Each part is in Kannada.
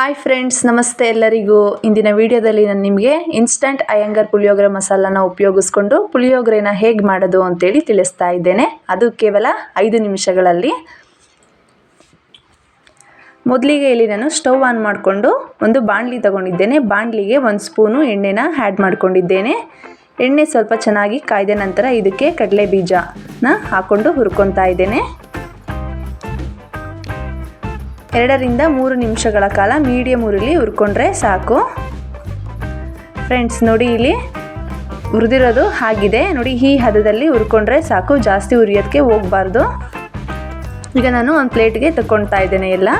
ಹಾಯ್ ಫ್ರೆಂಡ್ಸ್ ನಮಸ್ತೆ ಎಲ್ಲರಿಗೂ. ಇಂದಿನ ವಿಡಿಯೋದಲ್ಲಿ ನಾನು ನಿಮಗೆ ಇನ್ಸ್ಟಂಟ್ ಅಯ್ಯಂಗಾರ್ ಪುಳಿಯೋಗರೆ ಮಸಾಲಾನ ಉಪಯೋಗಿಸ್ಕೊಂಡು ಪುಳಿಯೋಗರೆನ ಹೇಗೆ ಮಾಡೋದು ಅಂತೇಳಿ ತಿಳಿಸ್ತಾ ಇದ್ದೇನೆ. ಅದು ಕೇವಲ ಐದು ನಿಮಿಷಗಳಲ್ಲಿ. ಮೊದಲಿಗೆ ಇಲ್ಲಿ ನಾನು ಸ್ಟೌವ್ ಆನ್ ಮಾಡಿಕೊಂಡು ಒಂದು ಬಾಣಲಿ ತಗೊಂಡಿದ್ದೇನೆ. ಬಾಣಲಿಗೆ ಒಂದು ಸ್ಪೂನು ಎಣ್ಣೆನ ಆ್ಯಡ್ ಮಾಡ್ಕೊಂಡಿದ್ದೇನೆ. ಎಣ್ಣೆ ಸ್ವಲ್ಪ ಚೆನ್ನಾಗಿ ಕಾಯ್ದ ನಂತರ ಇದಕ್ಕೆ ಕಡಲೆ ಬೀಜನ ಹಾಕ್ಕೊಂಡು ಹುರ್ಕೊತಾ ಇದ್ದೇನೆ. ಎರಡರಿಂದ ಮೂರು ನಿಮಿಷಗಳ ಕಾಲ ಮೀಡಿಯಮ್ ಉರಿಲಿ ಹುರ್ಕೊಂಡ್ರೆ ಸಾಕು. ಫ್ರೆಂಡ್ಸ್ ನೋಡಿ ಇಲ್ಲಿ ಹುರಿದಿರೋದು ಆಗಿದೆ ನೋಡಿ ಈ ಹದದಲ್ಲಿ ಹುರ್ಕೊಂಡ್ರೆ ಸಾಕು, ಜಾಸ್ತಿ ಉರಿಯೋದಕ್ಕೆ ಹೋಗಬಾರ್ದು. ಈಗ ನಾನು ಒಂದು ಪ್ಲೇಟ್ಗೆ ತಗೊಳ್ತಾ ಇದ್ದೇನೆ ಎಲ್ಲ.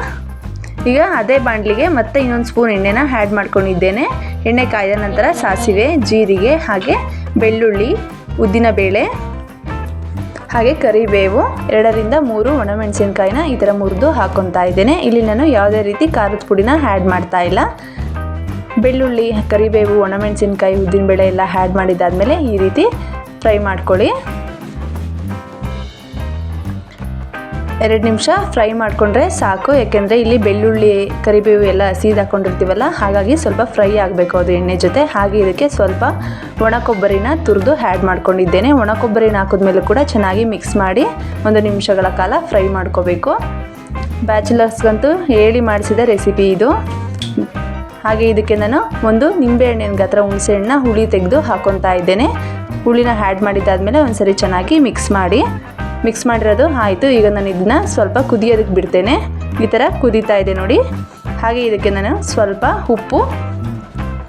ಈಗ ಅದೇ ಬಾಣಲಿಗೆ ಮತ್ತೆ ಇನ್ನೊಂದು ಸ್ಪೂನ್ ಎಣ್ಣೆನ ಆ್ಯಡ್ ಮಾಡ್ಕೊಂಡಿದ್ದೇನೆ. ಎಣ್ಣೆ ಕಾಯ್ದ ನಂತರ ಸಾಸಿವೆ, ಜೀರಿಗೆ ಹಾಗೆ ಬೆಳ್ಳುಳ್ಳಿ, ಉದ್ದಿನಬೇಳೆ ಹಾಗೆ ಕರಿಬೇವು, ಎರಡರಿಂದ ಮೂರು ಒಣಮೆಣಸಿನ್ಕಾಯಿನ ಈ ಥರ ಮುರಿದು ಹಾಕೊತಾ ಇದ್ದೇನೆ. ಇಲ್ಲಿ ನಾನು ಯಾವುದೇ ರೀತಿ ಖಾರದ ಪುಡಿನ ಆ್ಯಡ್ ಮಾಡ್ತಾ ಇಲ್ಲ. ಬೆಳ್ಳುಳ್ಳಿ, ಕರಿಬೇವು, ಒಣಮೆಣಸಿನ್ಕಾಯಿ, ಉದ್ದಿನಬೇಳೆ ಎಲ್ಲ ಆ್ಯಡ್ ಮಾಡಿದ್ದಾದಮೇಲೆ ಈ ರೀತಿ ಫ್ರೈ ಮಾಡ್ಕೊಳ್ಳಿ. ಎರಡು ನಿಮಿಷ ಫ್ರೈ ಮಾಡಿಕೊಂಡ್ರೆ ಸಾಕು, ಯಾಕೆಂದರೆ ಇಲ್ಲಿ ಬೆಳ್ಳುಳ್ಳಿ, ಕರಿಬೇವು ಎಲ್ಲ ಹಸಿದು ಹಾಕ್ಕೊಂಡಿರ್ತೀವಲ್ಲ ಹಾಗಾಗಿ ಸ್ವಲ್ಪ ಫ್ರೈ ಆಗಬೇಕು ಅದು ಎಣ್ಣೆ ಜೊತೆ. ಹಾಗೆ ಇದಕ್ಕೆ ಸ್ವಲ್ಪ ಒಣ ಕೊಬ್ಬರಿನ ತುರಿದು ಆ್ಯಡ್ ಮಾಡ್ಕೊಂಡಿದ್ದೇನೆ. ಒಣ ಕೊಬ್ಬರಿನ ಹಾಕಿದ್ಮೇಲೆ ಕೂಡ ಚೆನ್ನಾಗಿ ಮಿಕ್ಸ್ ಮಾಡಿ ಒಂದು ನಿಮಿಷಗಳ ಕಾಲ ಫ್ರೈ ಮಾಡ್ಕೋಬೇಕು. ಬ್ಯಾಚುಲರ್ಸ್ಗಂತೂ ಹೇಳಿ ಮಾಡಿಸಿದ ರೆಸಿಪಿ ಇದು. ಹಾಗೆ ಇದಕ್ಕೆ ನಾನು ಒಂದು ನಿಂಬೆಹಣ್ಣಿನ ಗಾತ್ರ ಹುಣಸೆಹಣ್ಣ ಹುಳಿ ತೆಗೆದು ಹಾಕೊತಾ ಇದ್ದೇನೆ. ಹುಳಿನ ಆ್ಯಡ್ ಮಾಡಿದ್ದಾದಮೇಲೆ ಒಂದು ಸರಿ ಚೆನ್ನಾಗಿ ಮಿಕ್ಸ್ ಮಾಡಿ. ಮಿಕ್ಸ್ ಮಾಡಿರೋದು ಆಯಿತು. ಈಗ ನಾನು ಇದನ್ನ ಸ್ವಲ್ಪ ಕುದಿಯೋದಕ್ಕೆ ಬಿಡ್ತೇನೆ. ಈ ಥರ ಕುದೀತಾ ಇದೆ ನೋಡಿ. ಹಾಗೆ ಇದಕ್ಕೆ ನಾನು ಸ್ವಲ್ಪ ಉಪ್ಪು.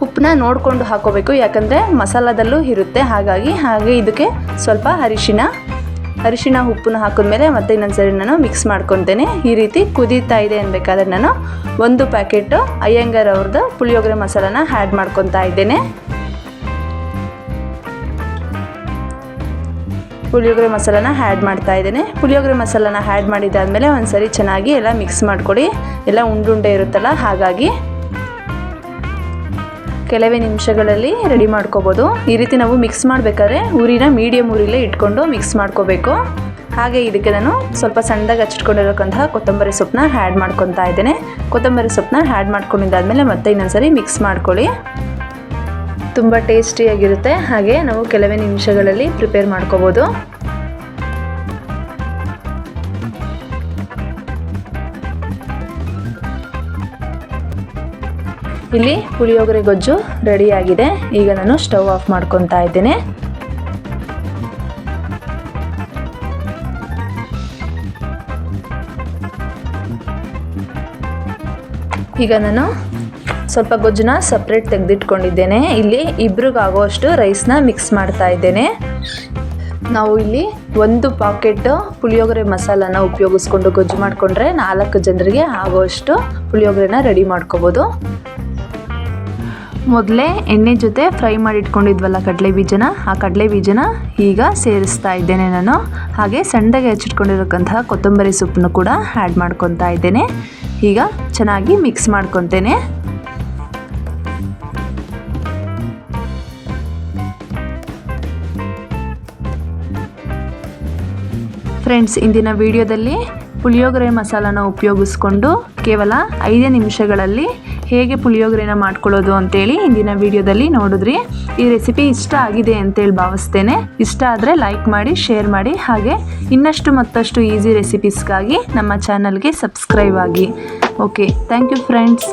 ಉಪ್ಪನ್ನ ನೋಡಿಕೊಂಡು ಹಾಕೋಬೇಕು. ಯಾಕಂದರೆ ಮಸಾಲದಲ್ಲೂ ಇರುತ್ತೆ. ಹಾಗಾಗಿ ಹಾಗೆ ಇದಕ್ಕೆ ಸ್ವಲ್ಪ ಅರಿಶಿನ ಅರಿಶಿನ ಉಪ್ಪನ್ನ ಹಾಕಿದ್ಮೇಲೆ ಮತ್ತೆ ಇನ್ನೊಂದು ಸರಿ ನಾನು ಮಿಕ್ಸ್ ಮಾಡ್ಕೊತೇನೆ. ಈ ರೀತಿ ಕುದೀತಾ ಇದೆ ಅನ್ಬೇಕಾದ್ರೆ ನಾನು ಒಂದು ಪ್ಯಾಕೆಟು ಅಯ್ಯಂಗಾರ್ ಅವ್ರದ್ದು ಪುಳಿಯೋಗರೆ ಮಸಾಲಾನ ಆ್ಯಡ್ ಮಾಡ್ಕೊತಾ ಇದ್ದೇನೆ. ಪುಳಿಯೋಗರೆ ಮಸಾಲಾನ ಆ್ಯಡ್ ಮಾಡ್ತಾ ಇದ್ದೇನೆ. ಪುಳಿಯೋಗರೆ ಮಸಾಲಾನ ಆ್ಯಡ್ ಮಾಡಿದ್ದಾದಮೇಲೆ ಒಂದು ಸರಿ ಚೆನ್ನಾಗಿ ಎಲ್ಲ ಮಿಕ್ಸ್ ಮಾಡಿಕೊಡಿ. ಎಲ್ಲ ಉಂಡುಂಡೆ ಇರುತ್ತಲ್ಲ, ಹಾಗಾಗಿ ಕೆಲವೇ ನಿಮಿಷಗಳಲ್ಲಿ ರೆಡಿ ಮಾಡ್ಕೋಬೋದು. ಈ ರೀತಿ ನಾವು ಮಿಕ್ಸ್ ಮಾಡಬೇಕಾದ್ರೆ ಊರಿನ ಮೀಡಿಯಮ್ ಊರಿಲೇ ಇಟ್ಕೊಂಡು ಮಿಕ್ಸ್ ಮಾಡ್ಕೋಬೇಕು. ಹಾಗೆ ಇದಕ್ಕೆ ನಾನು ಸ್ವಲ್ಪ ಸಣ್ಣದಾಗಿ ಹಚ್ಚಿಟ್ಕೊಂಡಿರೋಕ್ಕಂತಹ ಕೊತ್ತಂಬರಿ ಸೊಪ್ಪನ್ನ ಆ್ಯಡ್ ಮಾಡ್ಕೊತಾ ಇದ್ದೇನೆ. ಕೊತ್ತಂಬರಿ ಸೊಪ್ಪನ್ನ ಆ್ಯಡ್ ಮಾಡ್ಕೊಂಡಿದ್ದಾದಮೇಲೆ ಮತ್ತೆ ಇನ್ನೊಂದ್ಸರಿ ಮಿಕ್ಸ್ ಮಾಡ್ಕೊಳ್ಳಿ. ತುಂಬ ಟೇಸ್ಟಿಯಾಗಿರುತ್ತೆ ಹಾಗೆ ನಾವು ಕೆಲವೇ ನಿಮಿಷಗಳಲ್ಲಿ ಪ್ರಿಪೇರ್ ಮಾಡ್ಕೋಬೋದು. ಇಲ್ಲಿ ಪುಳಿಯೋಗರೆ ಗೊಜ್ಜು ರೆಡಿಯಾಗಿದೆ ಈಗ ನಾನು ಸ್ಟವ್ ಆಫ್ ಮಾಡ್ಕೊತಾ ಇದ್ದೇನೆ. ಈಗ ನಾನು ಸ್ವಲ್ಪ ಗೊಜ್ಜನ್ನ ಸಪ್ರೇಟ್ ತೆಗೆದಿಟ್ಕೊಂಡಿದ್ದೇನೆ. ಇಲ್ಲಿ ಇಬ್ರಿಗಾಗೋಷ್ಟು ರೈಸ್ನ ಮಿಕ್ಸ್ ಮಾಡ್ತಾ ಇದ್ದೇನೆ. ನಾವು ಇಲ್ಲಿ ಒಂದು ಪಾಕೆಟ್ ಪುಳಿಯೋಗರೆ ಮಸಾಲಾನ ಉಪಯೋಗಿಸ್ಕೊಂಡು ಗೊಜ್ಜು ಮಾಡಿಕೊಂಡ್ರೆ ನಾಲ್ಕು ಜನರಿಗೆ ಆಗೋಷ್ಟು ಪುಳಿಯೋಗರೆನ ರೆಡಿ ಮಾಡ್ಕೋಬೋದು. ಮೊದಲೇ ಎಣ್ಣೆ ಜೊತೆ ಫ್ರೈ ಮಾಡಿಟ್ಕೊಂಡಿದ್ವಲ್ಲ ಕಡಲೆ ಬೀಜನ, ಆ ಕಡಲೆ ಬೀಜನ ಈಗ ಸೇರಿಸ್ತಾ ಇದ್ದೇನೆ ನಾನು. ಹಾಗೆ ಸಣ್ಣದಾಗಿ ಹಚ್ಚಿಟ್ಕೊಂಡಿರೋಕ್ಕಂತಹ ಕೊತ್ತಂಬರಿ ಸೊಪ್ಪನ್ನು ಕೂಡ ಆ್ಯಡ್ ಮಾಡ್ಕೊತಾ ಇದ್ದೇನೆ. ಈಗ ಚೆನ್ನಾಗಿ ಮಿಕ್ಸ್ ಮಾಡ್ಕೊತೇನೆ. ಫ್ರೆಂಡ್ಸ್, ಇಂದಿನ ವಿಡಿಯೋದಲ್ಲಿ ಪುಳಿಯೋಗರೆ ಮಸಾಲಾನ ಉಪಯೋಗಿಸ್ಕೊಂಡು ಕೇವಲ ಐದೇ ನಿಮಿಷಗಳಲ್ಲಿ ಹೇಗೆ ಪುಳಿಯೋಗರೆನ ಮಾಡ್ಕೊಳ್ಳೋದು ಅಂತೇಳಿ ಇಂದಿನ ವಿಡಿಯೋದಲ್ಲಿ ನೋಡಿದ್ರಿ. ಈ ರೆಸಿಪಿ ಇಷ್ಟ ಆಗಿದೆ ಅಂತೇಳಿ ಭಾವಿಸ್ತೇನೆ. ಇಷ್ಟ ಆದರೆ ಲೈಕ್ ಮಾಡಿ, ಶೇರ್ ಮಾಡಿ, ಹಾಗೆ ಇನ್ನಷ್ಟು ಮತ್ತಷ್ಟು ಈಸಿ ರೆಸಿಪೀಸ್ಗಾಗಿ ನಮ್ಮ ಚಾನಲ್ಗೆ ಸಬ್ಸ್ಕ್ರೈಬ್ ಆಗಿ. Okay, thank you friends.